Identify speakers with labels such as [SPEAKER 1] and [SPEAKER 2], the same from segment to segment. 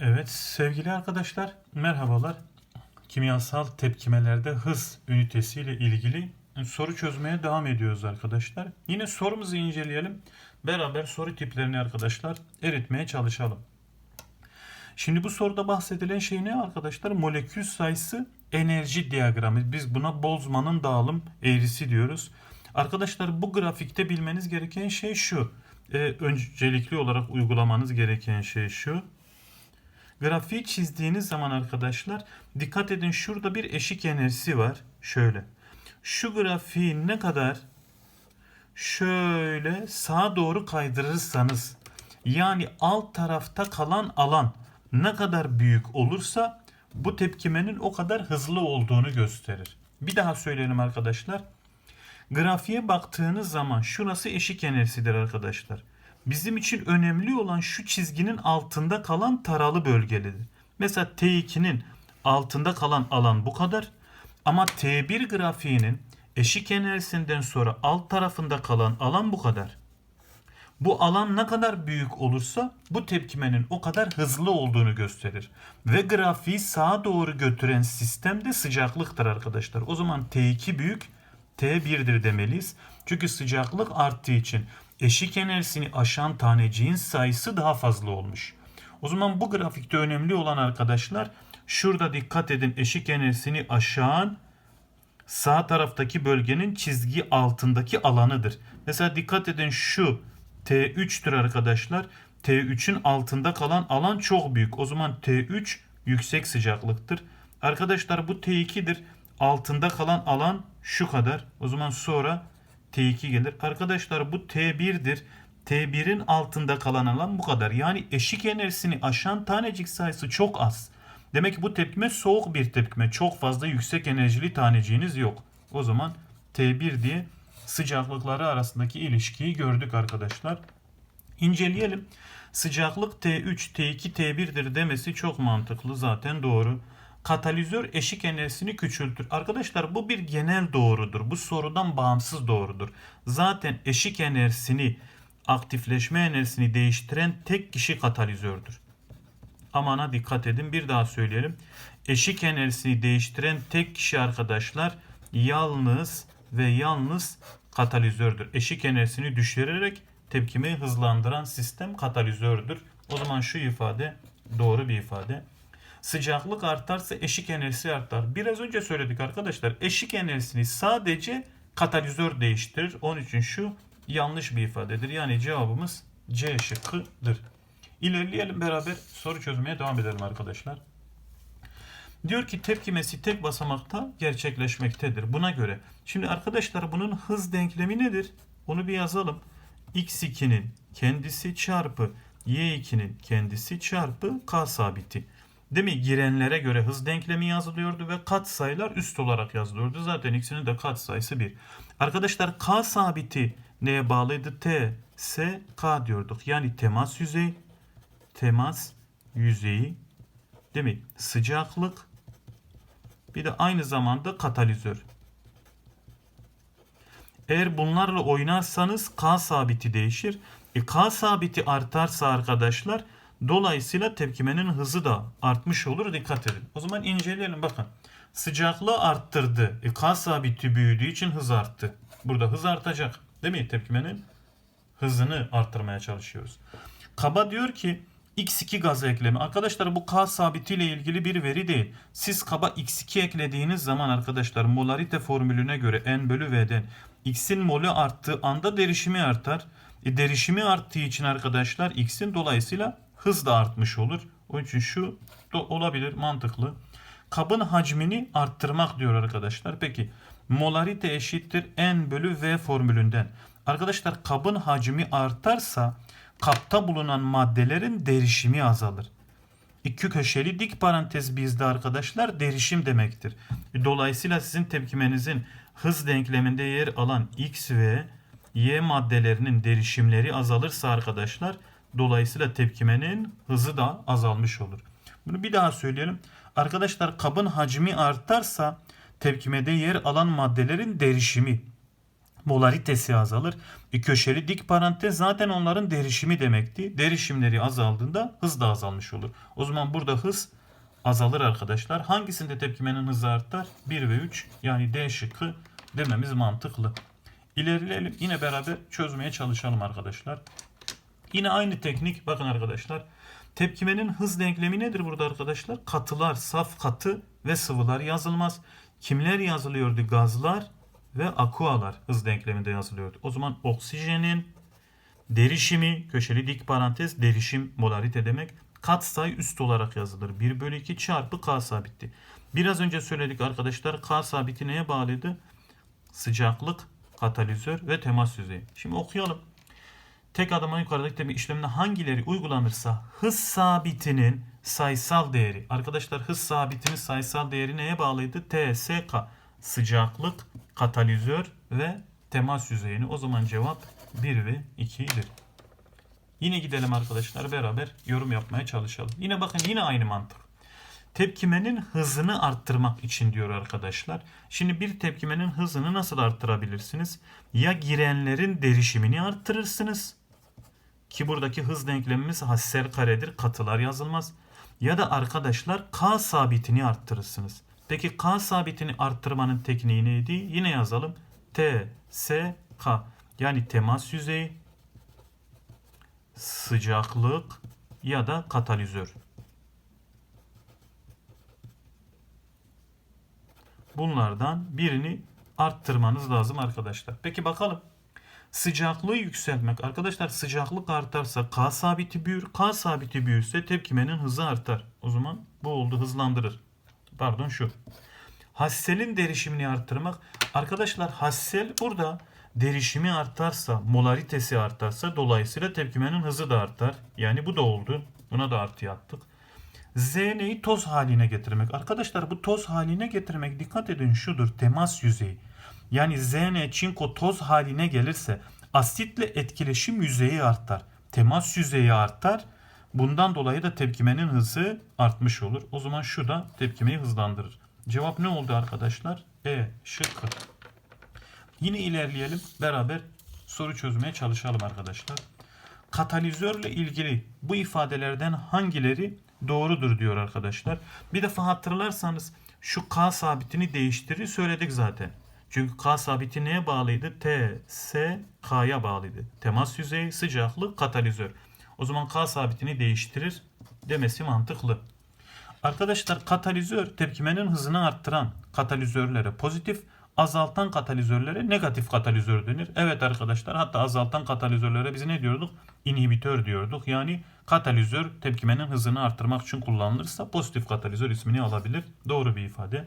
[SPEAKER 1] Evet sevgili arkadaşlar merhabalar. Kimyasal tepkimelerde hız ünitesi ile ilgili soru çözmeye devam ediyoruz arkadaşlar. Yine sorumuzu inceleyelim. Beraber soru tiplerini arkadaşlar eritmeye çalışalım. Şimdi bu soruda bahsedilen şey ne arkadaşlar? Molekül sayısı enerji diyagramı. Biz buna Boltzmann'ın dağılım eğrisi diyoruz. Arkadaşlar bu grafikte bilmeniz gereken şey şu. Ee, öncelikli olarak uygulamanız gereken şey şu. Grafiği çizdiğiniz zaman arkadaşlar dikkat edin şurada bir eşik enerjisi var. Şöyle. Şu grafiği ne kadar şöyle sağa doğru kaydırırsanız yani alt tarafta kalan alan ne kadar büyük olursa bu tepkimenin o kadar hızlı olduğunu gösterir. Bir daha söyleyelim arkadaşlar. Grafiğe baktığınız zaman şurası eşik enerjisidir arkadaşlar. Bizim için önemli olan şu çizginin altında kalan taralı bölgeleri. Mesela T2'nin altında kalan alan bu kadar. Ama T1 grafiğinin eşik enerjisinden sonra alt tarafında kalan alan bu kadar. Bu alan ne kadar büyük olursa bu tepkimenin o kadar hızlı olduğunu gösterir. Ve grafiği sağa doğru götüren sistem de sıcaklıktır arkadaşlar. O zaman T2 büyük, T1'dir demeliyiz. Çünkü sıcaklık arttığı için eşik enerjisini aşan taneciğin sayısı daha fazla olmuş. O zaman bu grafikte önemli olan arkadaşlar şurada dikkat edin eşik enerjisini aşan sağ taraftaki bölgenin çizgi altındaki alanıdır. Mesela dikkat edin şu T3'tür arkadaşlar. T3'ün altında kalan alan çok büyük. O zaman T3 yüksek sıcaklıktır. Arkadaşlar bu T2'dir. Altında kalan alan şu kadar. O zaman sonra T2 gelir. Arkadaşlar bu T1'dir. T1'in altında kalan alan bu kadar. Yani eşik enerjisini aşan tanecik sayısı çok az. Demek ki bu tepkime soğuk bir tepkime. Çok fazla yüksek enerjili taneciğiniz yok. O zaman T1 diye sıcaklıkları arasındaki ilişkiyi gördük arkadaşlar. İnceleyelim. Sıcaklık T3, T2, T1'dir demesi çok mantıklı zaten doğru. Katalizör eşik enerjisini küçültür. Arkadaşlar bu bir genel doğrudur. Bu sorudan bağımsız doğrudur. Zaten eşik enerjisini, aktifleşme enerjisini değiştiren tek kişi katalizördür. Amana dikkat edin. Bir daha söyleyelim. Eşik enerjisini değiştiren tek kişi arkadaşlar yalnız ve yalnız katalizördür. Eşik enerjisini düşürerek tepkimeyi hızlandıran sistem katalizördür. O zaman şu ifade doğru bir ifade. Sıcaklık artarsa eşik enerjisi artar. Biraz önce söyledik arkadaşlar. Eşik enerjisini sadece katalizör değiştirir. Onun için şu yanlış bir ifadedir. Yani cevabımız C şıkkıdır. İlerleyelim beraber soru çözmeye devam edelim arkadaşlar. Diyor ki tepkimesi tek basamakta gerçekleşmektedir. Buna göre. Şimdi arkadaşlar bunun hız denklemi nedir? Onu bir yazalım. x2'nin kendisi çarpı y2'nin kendisi çarpı k sabiti. Değil mi? Girenlere göre hız denklemi yazılıyordu ve kat sayılar üst olarak yazılıyordu. Zaten ikisinin de kat sayısı 1. Arkadaşlar k sabiti neye bağlıydı? T, S, K diyorduk. Yani temas yüzeyi, temas yüzeyi değil mi? Sıcaklık bir de aynı zamanda katalizör. Eğer bunlarla oynarsanız K sabiti değişir. E, K sabiti artarsa arkadaşlar dolayısıyla tepkimenin hızı da artmış olur. Dikkat edin. O zaman inceleyelim bakın. Sıcaklığı arttırdı. E, K sabiti büyüdüğü için hız arttı. Burada hız artacak. Değil mi? Tepkimenin hızını arttırmaya çalışıyoruz. Kaba diyor ki X2 gaz eklemi. Arkadaşlar bu K sabitiyle ilgili bir veri değil. Siz kaba X2 eklediğiniz zaman arkadaşlar molarite formülüne göre N bölü V'den X'in molü arttığı anda derişimi artar. E, derişimi arttığı için arkadaşlar X'in dolayısıyla hız da artmış olur. Onun için şu da olabilir mantıklı. Kabın hacmini arttırmak diyor arkadaşlar. Peki molarite eşittir N bölü V formülünden. Arkadaşlar kabın hacmi artarsa kapta bulunan maddelerin derişimi azalır. İki köşeli dik parantez bizde arkadaşlar derişim demektir. Dolayısıyla sizin tepkimenizin hız denkleminde yer alan X ve Y maddelerinin derişimleri azalırsa arkadaşlar dolayısıyla tepkimenin hızı da azalmış olur. Bunu bir daha söyleyelim. Arkadaşlar kabın hacmi artarsa tepkimede yer alan maddelerin derişimi Molaritesi azalır. E, köşeli dik parantez zaten onların derişimi demekti. Derişimleri azaldığında hız da azalmış olur. O zaman burada hız azalır arkadaşlar. Hangisinde tepkimenin hızı artar? 1 ve 3 yani D şıkkı dememiz mantıklı. İlerleyelim. Yine beraber çözmeye çalışalım arkadaşlar. Yine aynı teknik. Bakın arkadaşlar. Tepkimenin hız denklemi nedir burada arkadaşlar? Katılar, saf katı ve sıvılar yazılmaz. Kimler yazılıyordu? Gazlar ve akualar hız denkleminde yazılıyordu. O zaman oksijenin derişimi, köşeli dik parantez derişim molarite demek. Katsayı üst olarak yazılır. 1 bölü 2 çarpı K sabitti. Biraz önce söyledik arkadaşlar. K sabiti neye bağlıydı? Sıcaklık, katalizör ve temas yüzeyi. Şimdi okuyalım. Tek adıma yukarıdaki tepki işleminde hangileri uygulanırsa hız sabitinin sayısal değeri. Arkadaşlar hız sabitinin sayısal değeri neye bağlıydı? T, S, K. Sıcaklık, katalizör ve temas yüzeyini. O zaman cevap 1 ve 2'dir. Yine gidelim arkadaşlar beraber yorum yapmaya çalışalım. Yine bakın yine aynı mantık. Tepkimenin hızını arttırmak için diyor arkadaşlar. Şimdi bir tepkimenin hızını nasıl arttırabilirsiniz? Ya girenlerin derişimini arttırırsınız. Ki buradaki hız denklemimiz Hassel karedir. Katılar yazılmaz. Ya da arkadaşlar K sabitini arttırırsınız. Peki K sabitini arttırmanın tekniği neydi? Yine yazalım. T, S, K. Yani temas yüzeyi, sıcaklık ya da katalizör. Bunlardan birini arttırmanız lazım arkadaşlar. Peki bakalım. Sıcaklığı yükseltmek. Arkadaşlar sıcaklık artarsa K sabiti büyür. K sabiti büyürse tepkimenin hızı artar. O zaman bu oldu hızlandırır. Pardon şu. Hassel'in derişimini arttırmak. Arkadaşlar Hassel burada derişimi artarsa, molaritesi artarsa dolayısıyla tepkimenin hızı da artar. Yani bu da oldu. Buna da artı attık. ZN'yi toz haline getirmek. Arkadaşlar bu toz haline getirmek dikkat edin şudur temas yüzeyi. Yani ZN çinko toz haline gelirse asitle etkileşim yüzeyi artar. Temas yüzeyi artar. Bundan dolayı da tepkimenin hızı artmış olur. O zaman şu da tepkimeyi hızlandırır. Cevap ne oldu arkadaşlar? E şıkkı. Yine ilerleyelim. Beraber soru çözmeye çalışalım arkadaşlar. Katalizörle ilgili bu ifadelerden hangileri doğrudur diyor arkadaşlar. Bir defa hatırlarsanız şu K sabitini değiştirir söyledik zaten. Çünkü K sabiti neye bağlıydı? T, S, K'ya bağlıydı. Temas yüzeyi, sıcaklık, katalizör. O zaman K sabitini değiştirir demesi mantıklı. Arkadaşlar katalizör tepkimenin hızını arttıran katalizörlere pozitif, azaltan katalizörlere negatif katalizör denir. Evet arkadaşlar hatta azaltan katalizörlere biz ne diyorduk? İnhibitör diyorduk. Yani katalizör tepkimenin hızını arttırmak için kullanılırsa pozitif katalizör ismini alabilir. Doğru bir ifade.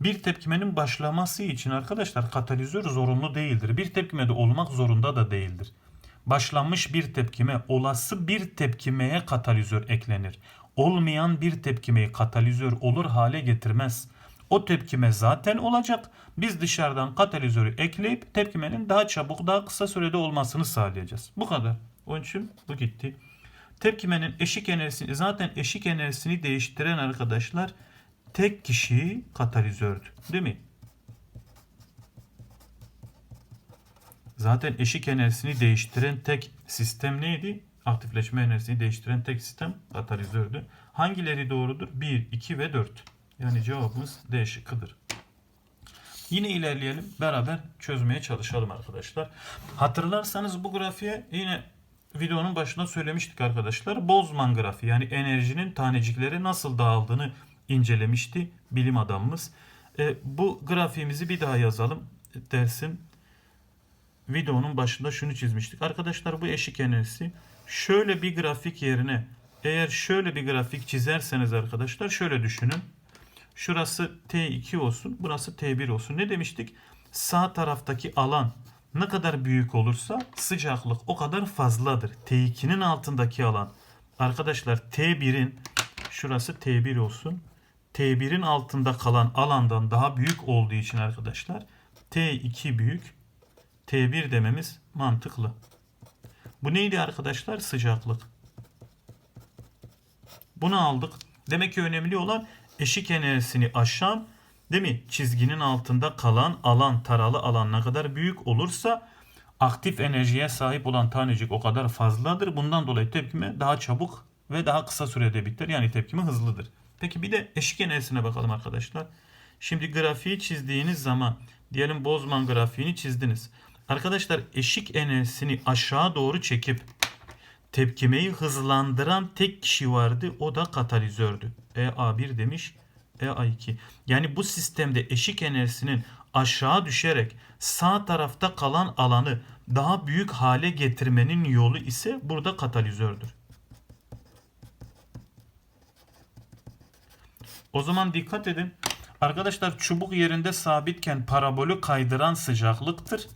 [SPEAKER 1] Bir tepkimenin başlaması için arkadaşlar katalizör zorunlu değildir. Bir tepkimede olmak zorunda da değildir. Başlanmış bir tepkime olası bir tepkimeye katalizör eklenir. Olmayan bir tepkimeyi katalizör olur hale getirmez. O tepkime zaten olacak. Biz dışarıdan katalizörü ekleyip tepkimenin daha çabuk daha kısa sürede olmasını sağlayacağız. Bu kadar. Onun için bu gitti. Tepkimenin eşik enerjisini zaten eşik enerjisini değiştiren arkadaşlar tek kişi katalizördü. Değil mi? Zaten eşik enerjisini değiştiren tek sistem neydi? Aktifleşme enerjisini değiştiren tek sistem katalizördü. Hangileri doğrudur? 1, 2 ve 4. Yani cevabımız D şıkkıdır. Yine ilerleyelim. Beraber çözmeye çalışalım arkadaşlar. Hatırlarsanız bu grafiğe yine videonun başında söylemiştik arkadaşlar. Bozman grafiği yani enerjinin taneciklere nasıl dağıldığını incelemişti bilim adamımız. E, bu grafiğimizi bir daha yazalım. Dersin videonun başında şunu çizmiştik. Arkadaşlar bu eşik enerjisi şöyle bir grafik yerine eğer şöyle bir grafik çizerseniz arkadaşlar şöyle düşünün. Şurası T2 olsun, burası T1 olsun. Ne demiştik? Sağ taraftaki alan ne kadar büyük olursa sıcaklık o kadar fazladır. T2'nin altındaki alan. Arkadaşlar T1'in şurası T1 olsun. T1'in altında kalan alandan daha büyük olduğu için arkadaşlar T2 büyük, T1 dememiz mantıklı. Bu neydi arkadaşlar? Sıcaklık. Bunu aldık. Demek ki önemli olan eşik enerjisini aşan Değil mi? Çizginin altında kalan alan, taralı alan ne kadar büyük olursa aktif enerjiye sahip olan tanecik o kadar fazladır. Bundan dolayı tepkime daha çabuk ve daha kısa sürede biter. Yani tepkime hızlıdır. Peki bir de eşik enerjisine bakalım arkadaşlar. Şimdi grafiği çizdiğiniz zaman diyelim Bozman grafiğini çizdiniz. Arkadaşlar eşik enerjisini aşağı doğru çekip tepkimeyi hızlandıran tek kişi vardı. O da katalizördü. EA1 demiş. EA2. Yani bu sistemde eşik enerjisinin aşağı düşerek sağ tarafta kalan alanı daha büyük hale getirmenin yolu ise burada katalizördür. O zaman dikkat edin. Arkadaşlar çubuk yerinde sabitken parabolü kaydıran sıcaklıktır.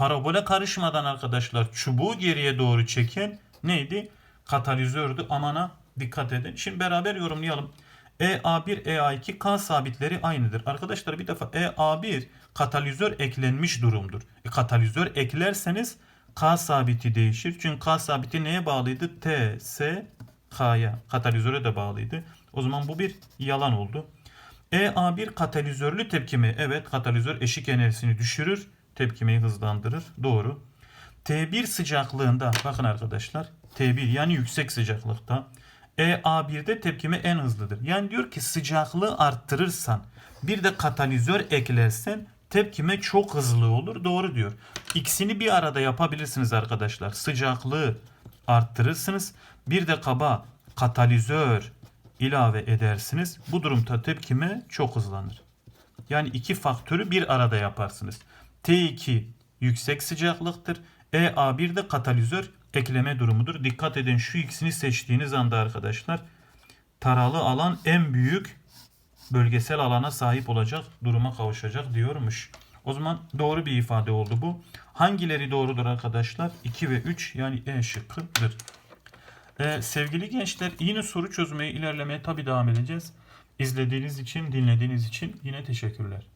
[SPEAKER 1] Parabole karışmadan arkadaşlar çubuğu geriye doğru çeken neydi? Katalizördü. Amana dikkat edin. Şimdi beraber yorumlayalım. EA1, EA2 K sabitleri aynıdır. Arkadaşlar bir defa EA1 katalizör eklenmiş durumdur. E, katalizör eklerseniz K sabiti değişir. Çünkü K sabiti neye bağlıydı? T, S, K'ya. Katalizöre de bağlıydı. O zaman bu bir yalan oldu. EA1 katalizörlü tepkime. Evet katalizör eşik enerjisini düşürür. Tepkimeyi hızlandırır. Doğru. T1 sıcaklığında bakın arkadaşlar. T1 yani yüksek sıcaklıkta. EA1'de tepkime en hızlıdır. Yani diyor ki sıcaklığı arttırırsan bir de katalizör eklersen tepkime çok hızlı olur. Doğru diyor. İkisini bir arada yapabilirsiniz arkadaşlar. Sıcaklığı arttırırsınız. Bir de kaba katalizör ilave edersiniz. Bu durumda tepkime çok hızlanır. Yani iki faktörü bir arada yaparsınız. T2 yüksek sıcaklıktır. EA1 de katalizör ekleme durumudur. Dikkat edin şu ikisini seçtiğiniz anda arkadaşlar taralı alan en büyük bölgesel alana sahip olacak duruma kavuşacak diyormuş. O zaman doğru bir ifade oldu bu. Hangileri doğrudur arkadaşlar? 2 ve 3 yani E şıkkıdır. Ee, sevgili gençler yine soru çözmeye ilerlemeye tabi devam edeceğiz. İzlediğiniz için, dinlediğiniz için yine teşekkürler.